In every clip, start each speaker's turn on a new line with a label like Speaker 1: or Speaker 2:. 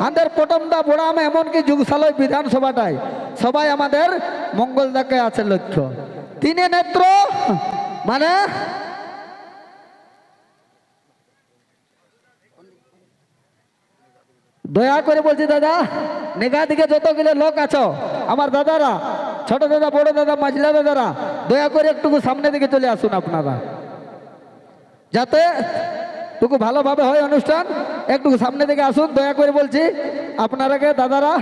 Speaker 1: আমাদের পটমদা বোড়ামে এমনকি যুগশালয় বিধানসভাটায় সবাই আমাদের মঙ্গলদাকে আছে লক্ষ্য। তিনে নেত্র মানে? দয়া করে বলছি, দাদা নেগা দিকে যতগুলো লোক আছো, আমার দাদারা, ছোট দাদা, বড় দাদা, মাঝলা দাদারা, দয়া করে একটু সামনে দিকে চলে আসুন আপনারা। যাতে টুকু ভালোভাবে হয় অনুষ্ঠান। একটু সামনে দিকে আসুন দয়া করে বলছি আপনারাকে দাদারা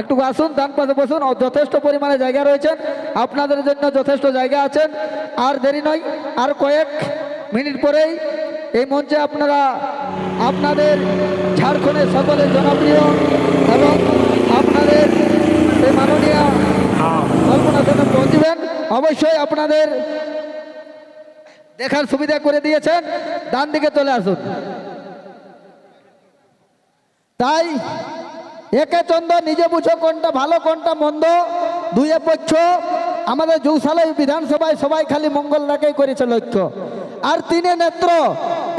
Speaker 1: একটু আসুন ডান পাশে বসুন। ও যথেষ্ট পরিমাণে জায়গা রয়েছেন আপনাদের জন্য যথেষ্ট জায়গা আছেন। আর দেরি নয় আর কয়েক মিনিট পরেই এই মঞ্চে আপনারা আপনাদের ঝাড়খণ্ডের সকলের জনপ্রিয় এবং আপনাদের সেই মাননীয় কল্পনা জন্য পৌঁছবেন। অবশ্যই আপনাদের দেখার সুবিধা করে দিয়েছেন। ডান দিকে চলে আসুন। তাই একে চন্দ্র নিজে বুঝো কোনটা ভালো, কোনটা মন্দ, দুয়ে পক্ষ আমাদের যৌশালয় বিধানসভায় সবাই খালি মঙ্গল রাখাই করেছে লক্ষ্য। আর তিনে নেত্র,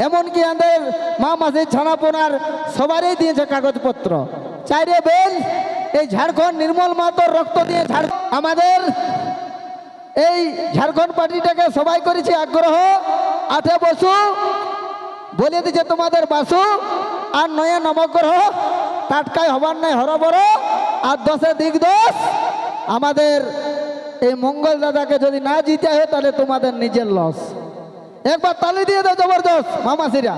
Speaker 1: এমনকি আমাদের মা মাসি ছানাপোনার সবারই দিয়েছে কাগজপত্র। চাইরে বেল, এই ঝাড়খণ্ড নির্মল মাতর রক্ত দিয়ে ঝাড় আমাদের এই ঝাড়খণ্ড পার্টিটাকে সবাই করেছে আগ্রহ। আঠে বসু, বলে দিচ্ছে তোমাদের বাসু, আর নয়ে নবগ্রহ টাটকায় হবার নাই হর হরবর, আর দশে দিক দোষ আমাদের এই মঙ্গল দাদাকে যদি না জিতে হয়, তাহলে তোমাদের নিজের লস। একবার তালি দিয়ে দাও জবরদস্ত, মামাসিরা।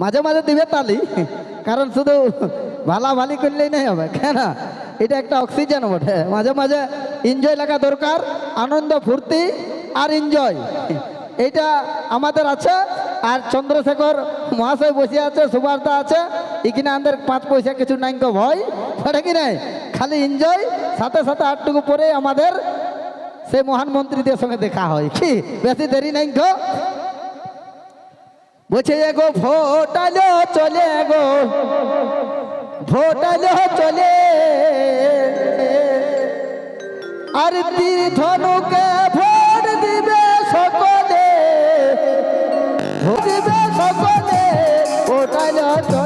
Speaker 1: মাঝে মাঝে দিবে তালি, কারণ শুধু ভালা ভালি করলেই নাই হবে, কেন? এটা একটা অক্সিজেন বটে মাঝে মাঝে এনজয় লাগা দরকার, আনন্দ, ফুর্তি আর এনজয় এইটা আমাদের আছে, আর চন্দ্রশেখর মহাশয় বসে আছে, সুবার্তা আছে, এখানে আমাদের পাঁচ পয়সা কিছু নাই গো ভয় সেটা কি নাই? খালি এনজয় সাথে সাথে আটটুকু পরে আমাদের সেই মহান মন্ত্রীদের সঙ্গে দেখা হয়। কি? বেশি দেরি নাই গো। বলছে, এগো ভোটালো চলে গো। ভোটালো চলে। আর ধনুকে ভোট দিবে সকলে। ভোট দিবে সকলে ভোটাল চলে।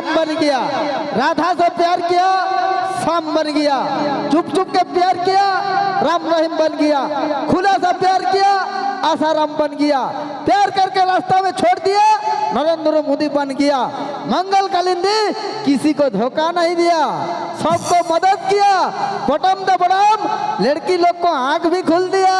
Speaker 1: राम बन गया। राधा से प्यार किया श्याम बन गया। चुप चुप के प्यार किया, राम रहीम बन गया। खुला सा प्यार किया आसाराम बन गया। प्यार करके रास्ता में छोड़ दिया, नरेंद्र मोदी बन गया। मंगल कालिंदी किसी को धोखा नहीं दिया, सबको मदद किया। बटम द बटम लड़की लोग को आँख भी खुल दिया।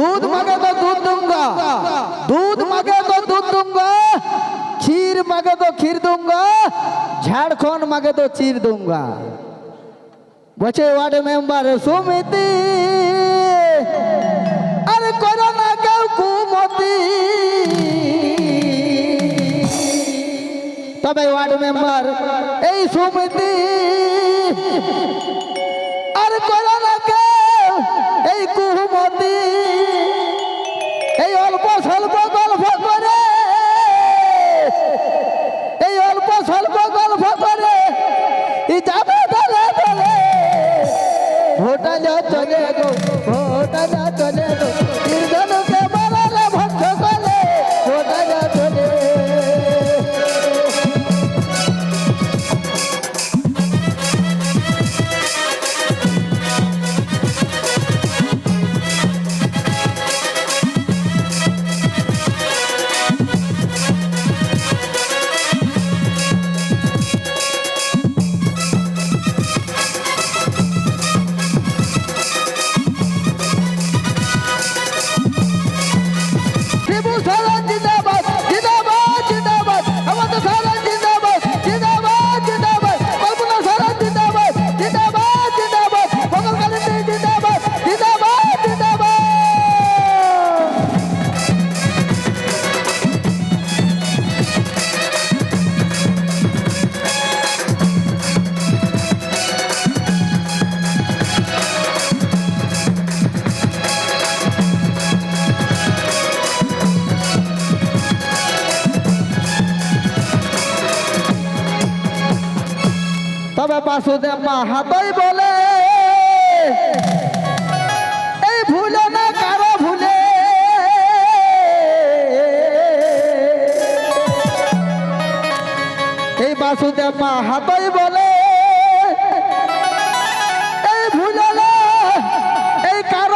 Speaker 1: दूध मांगे तो दूध दूंगा दूध मांगे तो दूध दूंगा खीर मांगे तो खीर दूंगा झारखंड मांगे तो चीर दूंगा বলছে ওয়ার্ড মেম্বার সুমিতি আরে করো না কেউ কুমতি তবে ওয়ার্ড মেম্বার चले गो हो डरा বাবা বাসুদেব মাহাতই বলে, এই ভুলে না কারও ভুলে। এই বাসুদেব মাহাতই বলে, এই ভুলে এই কারও